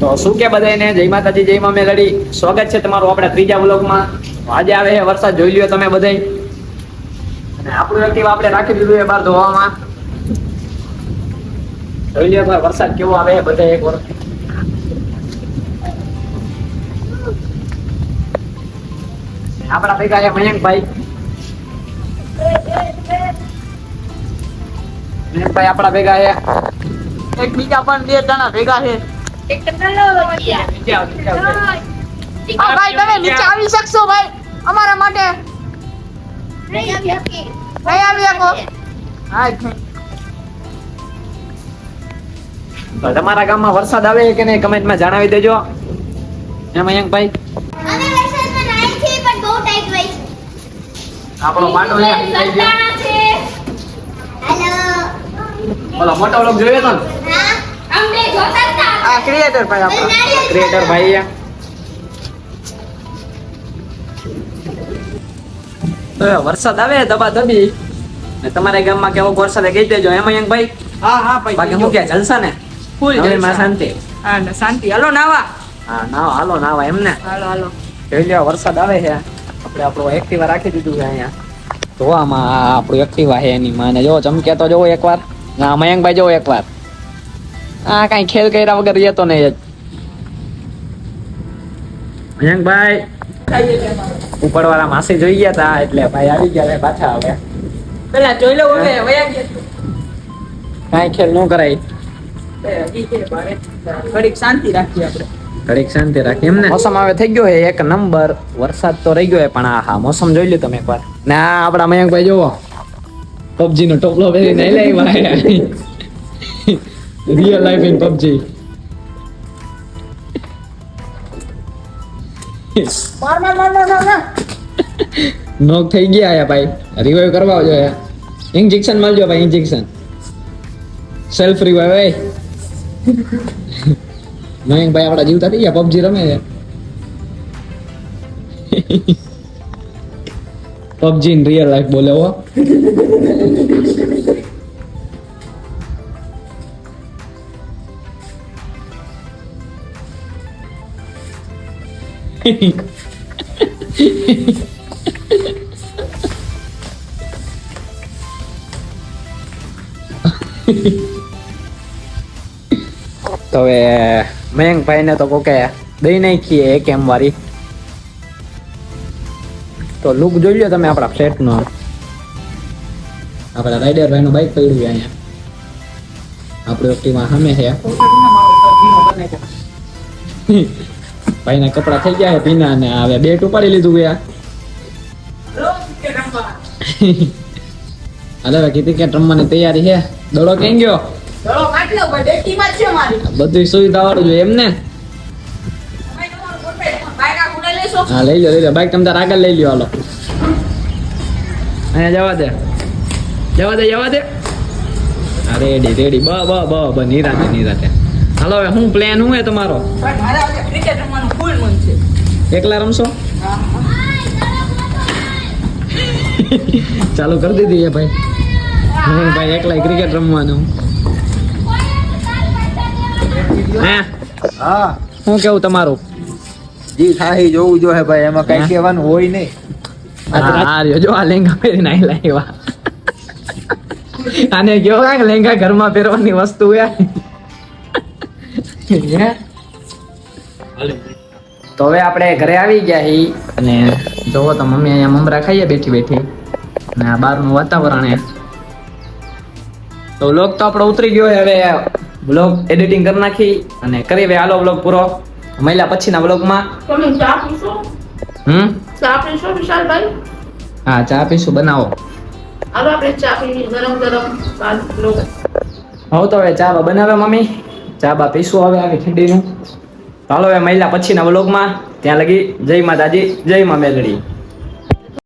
તો શું કે બધાને જય માતાજી, જય મામે લડી. સ્વાગત છે તમારું આપણા ત્રીજા વ્લોગમાં. આજે આવે છે વરસાદ, જોઈ લ્યો તમે બધાય. અને આપણું એક્ટિવ આપણે રાખી દીધું છે બહાર ધોવામાં. જોઈ લ્યો ભાઈ, વરસાદ કેવો આવે છે બધા એક વર્ષ આપણા ભેગા છે મયંકભાઈ મયંકભાઈ આપણા ભેગા છે. એક બીજા પણ બે જણા ભેગા છે. ભાઈ તમે નીચે આવી શકશો ભાઈ. અમારા માટે. નહીં આવી શકો. હા તો તમારા ગામમાં વરસાદ આવે કે નહીં કમેન્ટમાં જણાવી દેજો. અમે વરસાદમાં પણ બહુ ટાઈટ હોય છે. આપણો માટો લે. છે. હેલો. બોલો મોટો લોક જોઈએ તો હા? અમને જોતા. આ ક્રિએટર ભાઈ બસ આપણા નારિયેળ ક્રિએટર ભાઈ તો વરસાદ આવે દબા દબી ને તમારા ગામમાં કેવો વરસાદ કહી દેજો. હે મયંકભાઈ હા હા ભાઈ બાકી હું ક્યાં જલસા ને? ફૂલ હવે માં શાંતિ. હા ને શાંતિ. હાલો નાવા. હા ના હાલો ના? એમને હાલો હાલો. જોઈ લ્યો વરસાદ આવે છે. આપણે આપણું એક્ટિવા રાખી દીધું છે અહીંયા. તો આમાં આ આપણું એક્ટિવા છે એની. માને જો ચમકે તો જોવો એકવાર. ના મયંકભાઈ જોવો એકવાર. આ કઈ ખેલ કર્યા વગર રહેતો નહીં જ. મયંકભાઈ ઉપરવાળા માસી જોઈ ગયા તા એટલે ભાઈ આવી ગયા પાછા આવે પેલા જોઈ લો હવે વયા ગયા. કાંઈ ખેલ ન કરાય. ઘડીક શાંતિ રાખીએ આપણે. ઘડીક શાંતિ રાખી એમને. મોસમ હવે થઈ ગયો છે એક નંબર. વરસાદ તો રહી ગયો છે પણ આ હા મોસમ જોઈ લ્યો તમે એકવાર. ને આ આપણા મયંકભાઈ જોવો. પબજી નો ટોપલો પહેરીને લઈ લાવ્યા રિયલ લાઈફ ઇન પબજી માર માર માર માર માર. નોક થઈ ગયા આયા ભાઈ. રિવાઈવ કરવા જોઈએ ઇન્જેક્શન મળજો ભાઈ ઇન્જેક્શન સેલ્ફ રિવાઈવ એ. મયંકભાઈ આપડા જીવતા થઈ ગયા પબજી રમે છે. પબજી ઇન રિયલ લાઈફ બોલે હો. તો હવે મયંકભાઈ ને તો કોકે દઈ નાખીએ એક એમ વાળી. તો લુક જોઈ લો તમે આપણા ફ્લેટ નો આપણા રાઈડર ભાઈ નું બાઈક પડ્યું છે અહીંયા. આપણું એક્ટિવા સામે છે. ભાઈ ના કપડા થઈ ગયા ભીના પીના ને હવે બેટ ઉપાડી લીધું ગયા અરે હાલે હવે ક્રિકેટ રમવાની તૈયારી છે. દડો કેમ ગયો? લો બધી સુવિધા વાળું જોઈએ એમને હા લઈ લો લઈ લો. બાઈક તમે તાર આગળ લઈ લ્યો હાલો. અહીંયા જવા દે. જવા દે જવા દે. રેડી રેડી બ બ બ બ નિરાતે નિરાતે. હાલો હવે શું પ્લાન શું હે તમારો? મારે આજે ક્રિકેટ રમવાનું ફૂલ મન છે. એકલા રમશો? હા. ચાલુ કરી દીધી છે ભાઈ. હું ભાઈ એકલા ક્રિકેટ રમવાનું. હે? હા. શું કેવું તમારું? જી થાહી જોવું જો હે ભાઈ એમાં કઈ કહેવાનું હોય નહીં. હા હા. રહ્યો જો આ લેંગા પહેરીને આઈ લાવ્યા આને કયો કાંઈક લેંગા ઘરમાં પહેરવાની વસ્તુ હે હે? તો હવે આપણે ઘરે આવી ગયા હી અને જોવો તો મમ્મી અહીંયા મમરા ખાઈએ બેઠી બેઠી. અને આ બહારનું વાતાવરણ હે તો વ્લોગ તો આપણો ઉતરી ગયો હવે વ્લોગ એડિટિંગ કરી નાખી અને કરી હવે આલો વ્લોગ પૂરો. મહિલા પછીના વ્લોગમાં તમે ચા પીશો? હમ? ચા પીશો વિશાલભાઈ? હા ચા પીશું. બનાવો. હાલો આપણે ચા પીવી. ગરમ ગરમ. હવે તો હવે ચા બનાવે મમ્મી. ચા બા પીશું હવે આવી ઠંડીનું. ચાલો હવે મહિલા પછીના વ્લોગમાં ત્યાં લગી જય માતાજી, જય મા મેલડી.